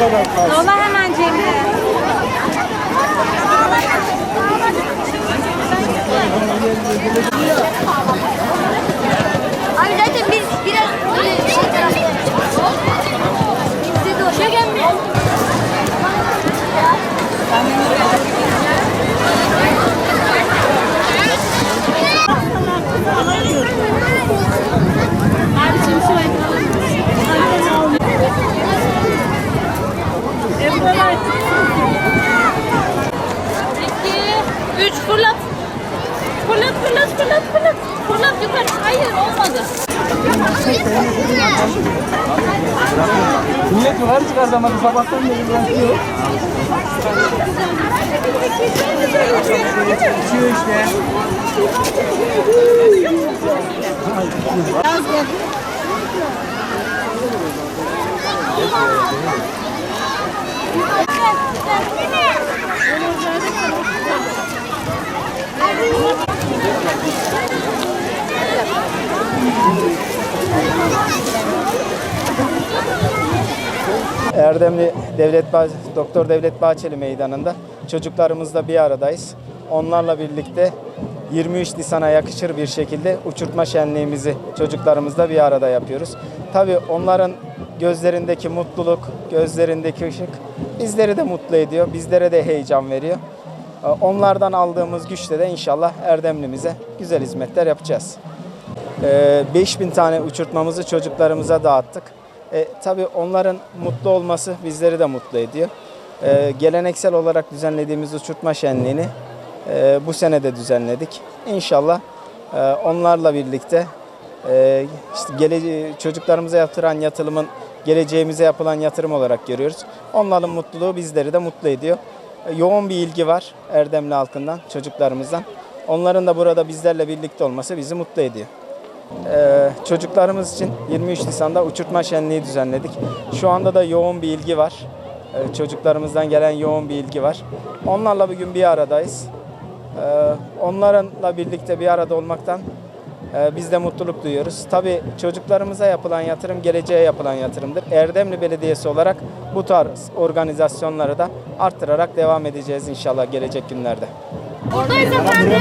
alacağız? Dola hemen Cemre. Fırlat. Fırlat, fırlat, fırlat, fırlat. Fırlat yukarı. Hayır olmadı. Millet yukarı çıkar zamanı sabahtan beri bırakıyor. Uçuyor işte. Erdemli Devlet Doktor Devlet Bahçeli Meydanı'nda çocuklarımızla bir aradayız. Onlarla birlikte 23 Nisan'a yakışır bir şekilde uçurtma şenliğimizi çocuklarımızla bir arada yapıyoruz. Tabii onların gözlerindeki mutluluk, gözlerindeki ışık bizleri de mutlu ediyor, bizlere de heyecan veriyor. Ee, Onlardan aldığımız güçle de inşallah Erdemlimize güzel hizmetler yapacağız. Ee, 5000 tane uçurtmamızı çocuklarımıza dağıttık. E, tabii onların mutlu olması bizleri de mutlu ediyor. E, geleneksel olarak düzenlediğimiz uçurtma şenliğini e, bu sene de düzenledik. İnşallah e, onlarla birlikte e, işte gelece- çocuklarımıza yaptıran yatırımın geleceğimize yapılan yatırım olarak görüyoruz. Onların mutluluğu bizleri de mutlu ediyor. E, yoğun bir ilgi var Erdemli halkından, çocuklarımızdan. Onların da burada bizlerle birlikte olması bizi mutlu ediyor. Ee, çocuklarımız için 23 Nisan'da uçurtma şenliği düzenledik. Şu anda da yoğun bir ilgi var. Ee, çocuklarımızdan gelen yoğun bir ilgi var. Onlarla bugün bir aradayız. Ee, onlarla birlikte bir arada olmaktan biz de mutluluk duyuyoruz. Tabii çocuklarımıza yapılan yatırım geleceğe yapılan yatırımdır. Erdemli Belediyesi olarak bu tarz organizasyonları da arttırarak devam edeceğiz inşallah gelecek günlerde. Buradayız efendim.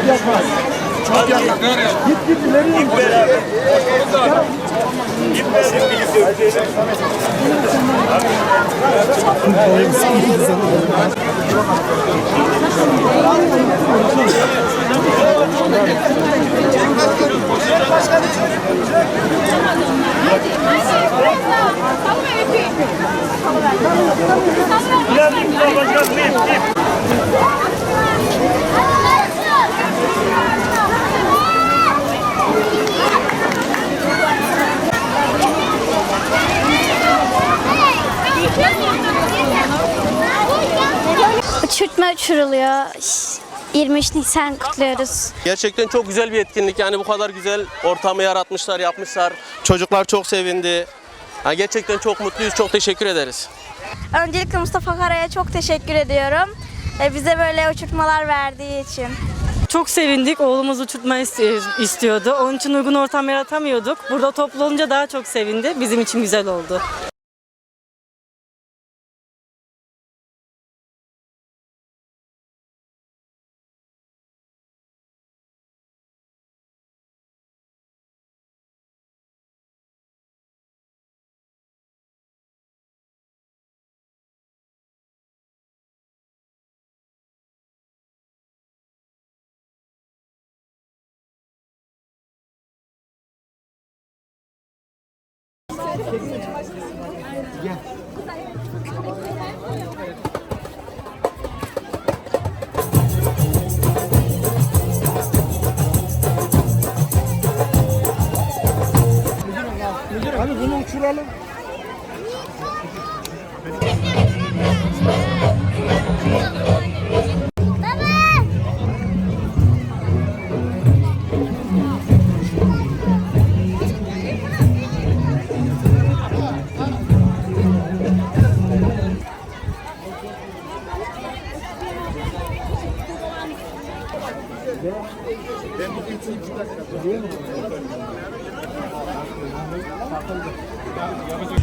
Çok yakmaz. Çok yakmaz. Git git ileriye git. Uçurtma uçuruluyor. 23 Nisan kutluyoruz. Gerçekten çok güzel bir etkinlik. Yani bu kadar güzel ortamı yaratmışlar, yapmışlar. Çocuklar çok sevindi. Yani gerçekten çok mutluyuz. Çok teşekkür ederiz. Öncelikle Mustafa Kara'ya çok teşekkür ediyorum. E, bize böyle uçurtmalar verdiği için. Çok sevindik. Oğlumuz uçurtma isti- istiyordu. Onun için uygun ortam yaratamıyorduk. Burada toplu olunca daha çok sevindi. Bizim için güzel oldu. Gel. Hani bunu uçuralım. Thank you. Ben bu geçeyim iki dakika. Yapacak.